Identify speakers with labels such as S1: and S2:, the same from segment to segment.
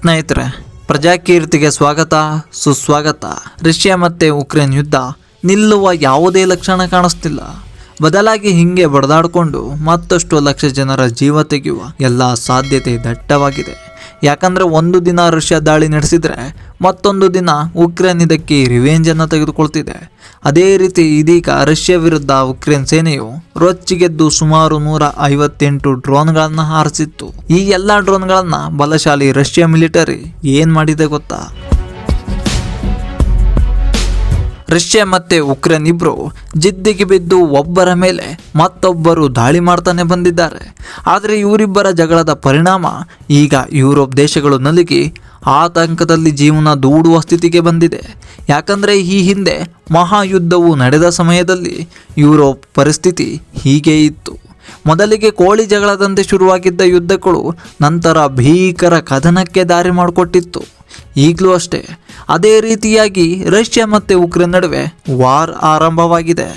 S1: ಸ್ನೇಹಿತರೆ, ಪ್ರಜಾಕೀರ್ತಿಗೆ ಸ್ವಾಗತ, ಸುಸ್ವಾಗತ. ರಷ್ಯಾ ಮತ್ತೆ ಉಕ್ರೇನ್ ಯುದ್ಧ ನಿಲ್ಲುವ ಯಾವುದೇ ಲಕ್ಷಣ ಕಾಣಿಸ್ತಿಲ್ಲ. ಬದಲಾಗಿ ಹಿಂಗೆ ಬಡದಾಡಿಕೊಂಡು ಮತ್ತಷ್ಟು ಲಕ್ಷ ಜನರ ಜೀವ ತೆಗೆಯುವ ಎಲ್ಲ ಸಾಧ್ಯತೆ ದಟ್ಟವಾಗಿದೆ. ಯಾಕಂದ್ರೆ ಒಂದು ದಿನ ರಷ್ಯಾ ದಾಳಿ ನಡೆಸಿದರೆ ಮತ್ತೊಂದು ದಿನ ಉಕ್ರೇನ್ ಇದಕ್ಕೆ ರಿವೆಂಜ್ ಅನ್ನು ತೆಗೆದುಕೊಳ್ತಿದೆ. ಅದೇ ರೀತಿ ಇದೀಗ ರಷ್ಯಾ ವಿರುದ್ಧ ಉಕ್ರೇನ್ ಸೇನೆಯು ರೊಚ್ಚಿಗೆದ್ದು ಸುಮಾರು ನೂರ ಐವತ್ತೆಂಟು ಡ್ರೋನ್ಗಳನ್ನು ಹಾರಿಸಿತ್ತು. ಈ ಎಲ್ಲ ಡ್ರೋನ್ಗಳನ್ನು ಬಲಶಾಲಿ ರಷ್ಯಾ ಮಿಲಿಟರಿ ಏನು ಮಾಡಿದೆ ಗೊತ್ತಾ? ರಷ್ಯಾ ಮತ್ತೆ ಉಕ್ರೇನ್ ಇಬ್ರು ಜಿದ್ದಿಗೆ ಬಿದ್ದು ಒಬ್ಬರ ಮೇಲೆ ಮತ್ತೊಬ್ಬರು ದಾಳಿ ಮಾಡ್ತಾನೆ ಬಂದಿದ್ದಾರೆ. ಆದರೆ ಇವರಿಬ್ಬರ ಜಗಳದ ಪರಿಣಾಮ ಈಗ ಯುರೋಪ್ ದೇಶಗಳು ನಲುಗಿ ಆತಂಕದಲ್ಲಿ ಜೀವನ ದೂಡುವ ಸ್ಥಿತಿಗೆ ಬಂದಿದೆ. ಯಾಕಂದರೆ ಈ ಹಿಂದೆ ಮಹಾಯುದ್ಧವು ನಡೆದ ಸಮಯದಲ್ಲಿ ಯುರೋಪ್ ಪರಿಸ್ಥಿತಿ ಹೀಗೆ ಇತ್ತು. ಮೊದಲಿಗೆ ಕೋಳಿ ಜಗಳದಂತೆ ಶುರುವಾಗಿದ್ದ ಯುದ್ಧಗಳು ನಂತರ ಭೀಕರ ಕದನಕ್ಕೆ ದಾರಿ ಮಾಡಿಕೊಟ್ಟಿತ್ತು. ಈಗಲೂ ಅಷ್ಟೇ, ಅದೇ ರೀತಿಯಾಗಿ ರಷ್ಯಾ ಮತ್ತು ಉಕ್ರೇನ್ ನಡುವೆ ವಾರ್ ಆರಂಭವಾಗಿದೆ.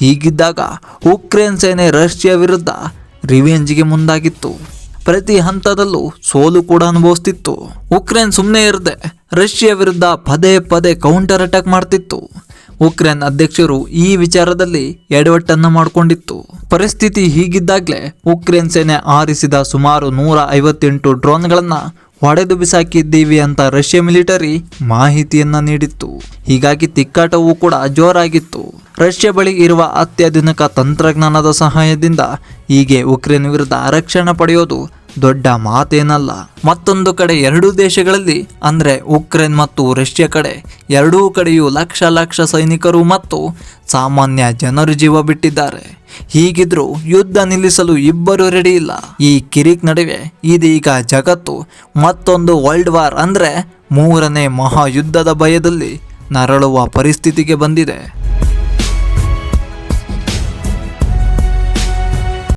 S1: ಹೀಗಿದ್ದಾಗ ಉಕ್ರೇನ್ ಸೇನೆ ರಷ್ಯಾ ವಿರುದ್ಧ ರಿವೆಂಜ್ಗೆ ಮುಂದಾಗಿತ್ತು. ಪ್ರತಿ ಹಂತದಲ್ಲೂ ಸೋಲು ಕೂಡ ಅನುಭವಿಸ್ತಿತ್ತು. ಉಕ್ರೇನ್ ಸುಮ್ಮನೆ ಇರದೆ ರಷ್ಯಾ ವಿರುದ್ಧ ಪದೇ ಪದೇ ಕೌಂಟರ್ ಅಟ್ಯಾಕ್ ಮಾಡ್ತಿತ್ತು. ಉಕ್ರೇನ್ ಅಧ್ಯಕ್ಷರು ಈ ವಿಚಾರದಲ್ಲಿ ಎಡವಟ್ಟನ್ನ ಮಾಡಿಕೊಂಡಿತ್ತು. ಪರಿಸ್ಥಿತಿ ಹೀಗಿದ್ದಾಗಲೇ ಉಕ್ರೇನ್ ಸೇನೆ ಆರಿಸಿದ ಸುಮಾರು ನೂರ ಐವತ್ತೆಂಟು ಡ್ರೋನ್ಗಳನ್ನ ಹೊಡೆದು ಬಿಸಾಕಿದ್ದೀವಿ ಅಂತ ರಷ್ಯಾ ಮಿಲಿಟರಿ ಮಾಹಿತಿಯನ್ನ ನೀಡಿತ್ತು. ಹೀಗಾಗಿ ತಿಕ್ಕಾಟವೂ ಕೂಡ ಜೋರಾಗಿತ್ತು. ರಷ್ಯಾ ಬಳಿ ಇರುವ ಅತ್ಯಾಧುನಿಕ ತಂತ್ರಜ್ಞಾನದ ಸಹಾಯದಿಂದ ಹೀಗೆ ಉಕ್ರೇನ್ ವಿರುದ್ಧ ರಕ್ಷಣೆ ಪಡೆಯೋದು ದೊಡ್ಡ ಮಾತೇನಲ್ಲ. ಮತ್ತೊಂದು ಕಡೆ ಎರಡೂ ದೇಶಗಳಲ್ಲಿ, ಅಂದರೆ ಉಕ್ರೇನ್ ಮತ್ತು ರಷ್ಯಾ ಕಡೆ, ಎರಡೂ ಕಡೆಯೂ ಲಕ್ಷ ಲಕ್ಷ ಸೈನಿಕರು ಮತ್ತು ಸಾಮಾನ್ಯ ಜನರು ಜೀವ ಬಿಟ್ಟಿದ್ದಾರೆ. ಹೀಗಿದ್ರೂ ಯುದ್ಧ ನಿಲ್ಲಿಸಲು ಇಬ್ಬರು ರೆಡಿ ಇಲ್ಲ. ಈ ಕಿರಿಕ್ ನಡುವೆ ಇದೀಗ ಜಗತ್ತು ಮತ್ತೊಂದು ವರ್ಲ್ಡ್ ವಾರ್ ಅಂದರೆ ಮೂರನೇ ಮಹಾಯುದ್ಧದ ಭಯದಲ್ಲಿ ನರಳುವ ಪರಿಸ್ಥಿತಿಗೆ ಬಂದಿದೆ.